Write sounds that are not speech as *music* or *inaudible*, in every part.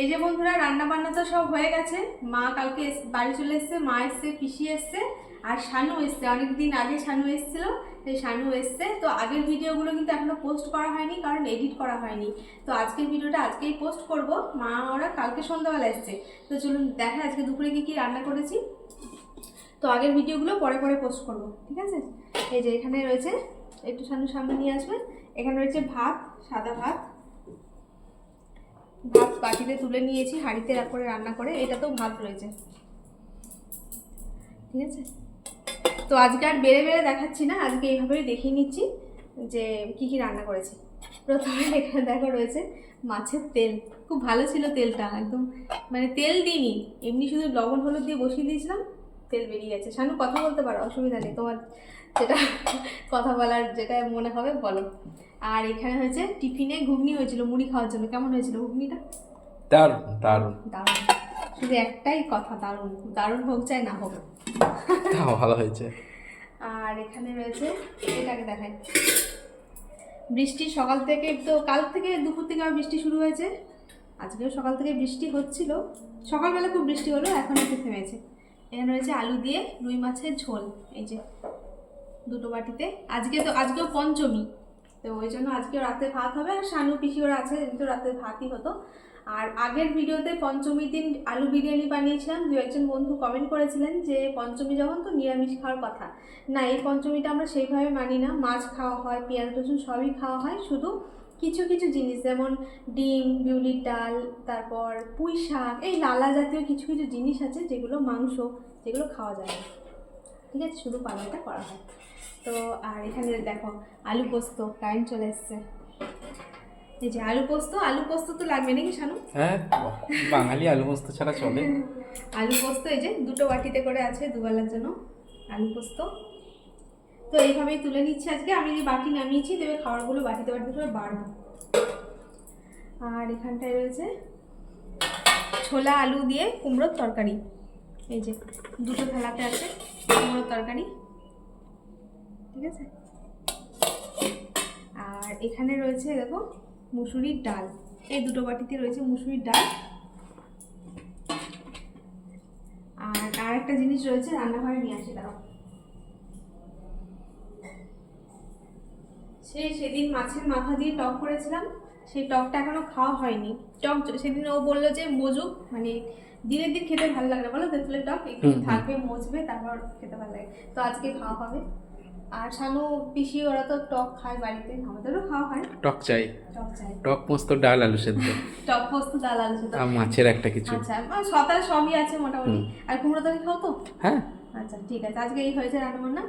এই যে বন্ধুরা রান্না বান্না তো সব হয়ে গেছে। মা কালকে বাড়ি চলে এসছে, মা এসছে, পিসি এসছে, আর শানু এসছে। অনেকদিন আগে শানু এসেছিল, সেই শানু এসছে। তো আগের ভিডিওগুলো কিন্তু এখনও পোস্ট করা হয়নি, কারণ এডিট করা হয়নি। তো আজকের ভিডিওটা আজকেই পোস্ট করব। মা, ওরা কালকে সন্ধ্যাবেলা এসছে। তো চলুন দেখা, আজকে দুপুরে কি কি রান্না করেছি। তো আগের ভিডিওগুলো পরে পরে পোস্ট করব, ঠিক আছে? এই যে এখানে রয়েছে, একটু সামনে সামনে নিয়ে আসবে। এখানে রয়েছে ভাত, সাদা ভাত বাটিতে তুলে নিয়েছি, হাঁড়িতে করে রান্না করে এটাতেও ভাত রয়েছে। ঠিক আছে? তো আজকে আর বেড়ে বেড়ে দেখাচ্ছি না, আজকে এইভাবেই দেখিয়ে নিচ্ছি যে কি কি রান্না করেছি। প্রথমে এখানে দেখা রয়েছে মাছের তেল। খুব ভালো ছিল তেলটা, একদম মানে তেল দিইনি, এমনি শুধু লবণ হলুদ দিয়ে বসিয়ে দিয়েছিলাম, তেল বেরিয়ে গেছে। শানু, কথা বলতে পারো, অসুবিধা নেই, তোমার যেটা কথা বলার যেটা মনে হবে, বলো। আর এখানে হয়েছে টিফিনে ঘুগনি হয়েছিল, মুড়ি খাওয়ার জন্য, কেমন হয়েছিল ঘুগনিটা? দারুণ দারুণ। দারুণ। শুধু একটাই কথা দারুণ। দারুণ হোক চাই না হোক। তাও ভালো হয়েছে। আর এখানে রয়েছে এটাকে দেখাই। বৃষ্টি সকাল থেকে তো কাল থেকে দুপুর থেকে আবার বৃষ্টি শুরু হয়েছে। আজকেও সকাল থেকে বৃষ্টি হচ্ছিল। সকালবেলা খুব বৃষ্টি হলো এখন একটু থেমেছে। এখানে রয়েছে আলু দিয়ে রুই মাছের ঝোল। এই যে দুটো বাটিতে। আজকে তো আজকেও পঞ্চমী। তো ওই জন্য আজকেও রাতে ভাত হবে আর সানু পিসি ওরা আছে তো রাতে ভাতই হতো। আর আগের ভিডিওতে পঞ্চমীর দিন আলু বিরিয়ানি বানিয়েছিলাম, দু একজন বন্ধু কমেন্ট করেছিলেন যে পঞ্চমী যখন তো নিরামিষ খাওয়ার কথা। না, এই পঞ্চমীটা আমরা সেইভাবে মানি না, মাছ খাওয়া হয়, পেঁয়াজ, রসুন সবই খাওয়া হয়, শুধু কিছু কিছু জিনিস যেমন ডিম, বিউলির ডাল, তারপর পুঁই শাক এই লালা জাতীয় কিছু কিছু জিনিস আছে যেগুলো মাংস, যেগুলো খাওয়া যায় না। ঠিক আছে শুধু পালনটা করা হয়। তো আর এখানে দেখো আলু পোস্ত কারেন্ট চলে এসছে। এই যে আলু পোস্ত আলু পোস্ত তো লাগবে নাকি শানু? হ্যাঁ বাঙালি আলু পোস্ত ছাড়া চলে। আলু পোস্ত এই যে দুটো বাটিতে করে আছে দুবেলার জন্য আলু পোস্ত। তো এইভাবেই তুলে নিচ্ছি আজকে। আমি যে বাটি নামিয়েছি দেবে খাবারগুলো বাটিতে বাটিতে করে বাড়বো। আর এখানটায় রয়েছে ছোলা আলু দিয়ে কুমড়োর তরকারি। এই যে দুটো থালাতে আছে। কুমড়োর তরকারি? ঠিক আছে? আর এখানে রয়েছে দেখো মুসুরির ডাল। এই দুটো বাটিতে রয়েছে মুসুরির ডাল। আর আর একটা জিনিস রয়েছে রান্নাঘরে নিয়ে আসি, দাঁড়াও। সেই সেদিন মাছের মাথা দিয়ে টক করেছিলাম। সেই টকটা এখনও খাওয়া হয়নি। টক সেদিন ও বলল যে মজুক মানে দিনের দিন খেতে ভালো লাগে না বলো তেঁতুলের টক? একটু। থাকবে মজবে তারপর খেতে ভালো লাগে। তো আজকে খাওয়া হবে। আর শানু পিসি ওরা তো টক খায় বাড়িতে আমাদেরও খাওয়া হয়। টক চাই। টক পোস্ত ডাল আলু সেদ্ধ। *laughs* টক পোস্ত ডাল আলু সেদ্ধ। আর মাছের একটা কিছু। আচ্ছা সকাল সবই আছে মোটামুটি। আর কুমড়ো তরকারি খাও তো? হ্যাঁ। আচ্ছা ঠিক আছে। আজকে এই হয়েছে রান্না বান্না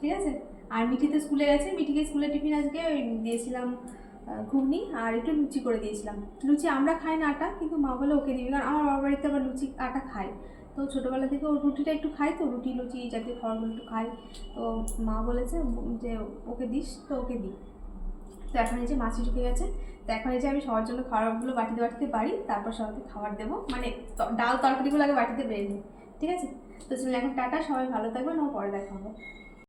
ঠিক আছে? আর মিঠিতে স্কুলে গেছে মিঠিকে স্কুলে টিফিন আজকে ওই দিয়েছিলাম ঘুগনি আর একটু লুচি করে দিয়েছিলাম। লুচি আমরা খাই না আটা, কিন্তু মা বলে ওকে দিবি, কারণ আমার বাবার বাড়িতে আবার লুচি, আটা খায়। তো ছোটোবেলা থেকে ও রুটিটা একটু খাই তো, রুটি, লুচি জাতীয় খাবারগুলো একটু খাই। তো মা বলেছে যে ওকে দিস, তো ওকে দিই। তো এখন এই যে মাছি ঢুকে গেছে, তো এখন এই যে আমি সবার জন্য খাবারগুলো বাটিতে বাটিতে পারি তারপর সবাইকে খাবার দেবো। মানে ডাল তরকারিগুলো আগে বাটিতে বেড়ে নিই, ঠিক আছে? তো চলুন, এখন টাটা, সবাই ভালো থাকবেন, ও পরে দেখা হবে।